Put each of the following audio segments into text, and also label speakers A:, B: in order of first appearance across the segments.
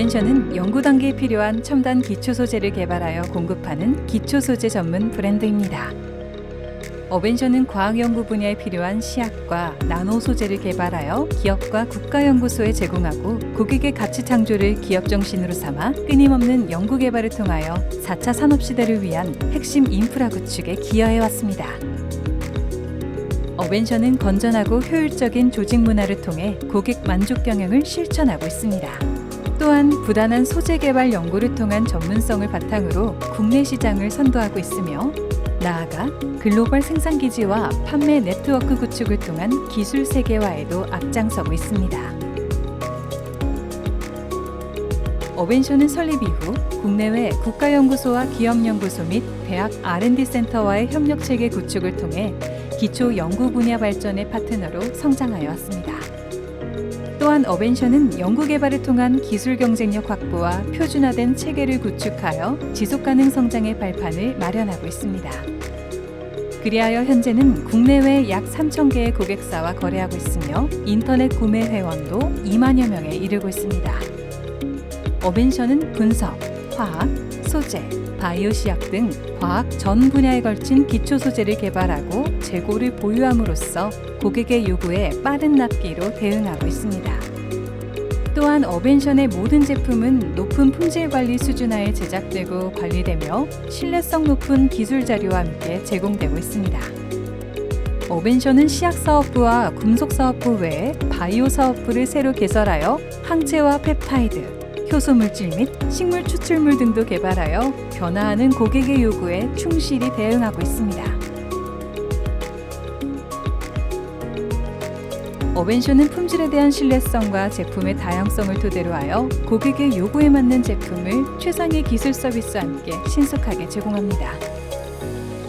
A: 어벤셔는 연구 단계에 필요한 첨단 기초 소재를 개발하여 공급하는 기초 소재 전문 브랜드입니다. 어벤셔는 과학 연구 분야에 필요한 시약과 나노 소재를 개발하여 기업과 국가 연구소에 제공하고 고객의 가치 창조를 기업 정신으로 삼아 끊임없는 연구 개발을 통하여 4차 산업 시대를 위한 핵심 인프라 구축에 기여해 왔습니다. 어벤셔는 건전하고 효율적인 조직 문화를 통해 고객 만족 경영을 실천하고 있습니다. 또한 부단한 소재 개발 연구를 통한 전문성을 바탕으로 국내 시장을 선도하고 있으며 나아가 글로벌 생산 기지와 판매 네트워크 구축을 통한 기술 세계화에도 앞장서고 있습니다. 어벤셔는 설립 이후 국내외 국가연구소와 기업연구소 및 대학 R&D 센터와의 협력 체계 구축을 통해 기초 연구 분야 발전의 파트너로 성장하여 왔습니다. 또한 어벤셔는 연구 개발을 통한 기술 경쟁력 확보와 표준화된 체계를 구축하여 지속 가능 성장의 발판을 마련하고 있습니다. 그리하여 현재는 국내외 약 3천 개의 고객사와 거래하고 있으며 인터넷 구매 회원도 2만여 명에 이르고 있습니다. 어벤셔는 분석, 화학, 소재, 바이오 시약 등 과학 전 분야에 걸친 기초 소재를 개발하고 재고를 보유함으로써 고객의 요구에 빠른 납기로 대응하고 있습니다. 또한 어벤션의 모든 제품은 높은 품질 관리 수준하에 제작되고 관리되며 신뢰성 높은 기술 자료와 함께 제공되고 있습니다. 어벤션은 시약 사업부와 금속 사업부 외에 바이오 사업부를 새로 개설하여 항체와 펩타이드, 효소 물질 및 식물 추출물 등도 개발하여 변화하는 고객의 요구에 충실히 대응하고 있습니다. 어벤쇼는 품질에 대한 신뢰성과 제품의 다양성을 토대로 하여 고객의 요구에 맞는 제품을 최상의 기술 서비스와 함께 신속하게 제공합니다.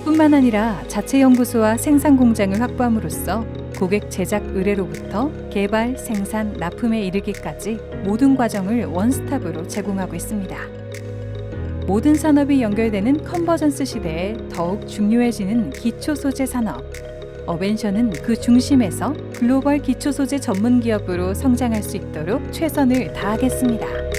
A: 뿐만 아니라 자체 연구소와 생산 공장을 확보함으로써 고객 제작 의뢰로부터 개발, 생산, 납품에 이르기까지 모든 과정을 원스톱으로 제공하고 있습니다. 모든 산업이 연결되는 컨버전스 시대에 더욱 중요해지는 기초 소재 산업. 어벤셔는 그 중심에서 글로벌 기초 소재 전문 기업으로 성장할 수 있도록 최선을 다하겠습니다.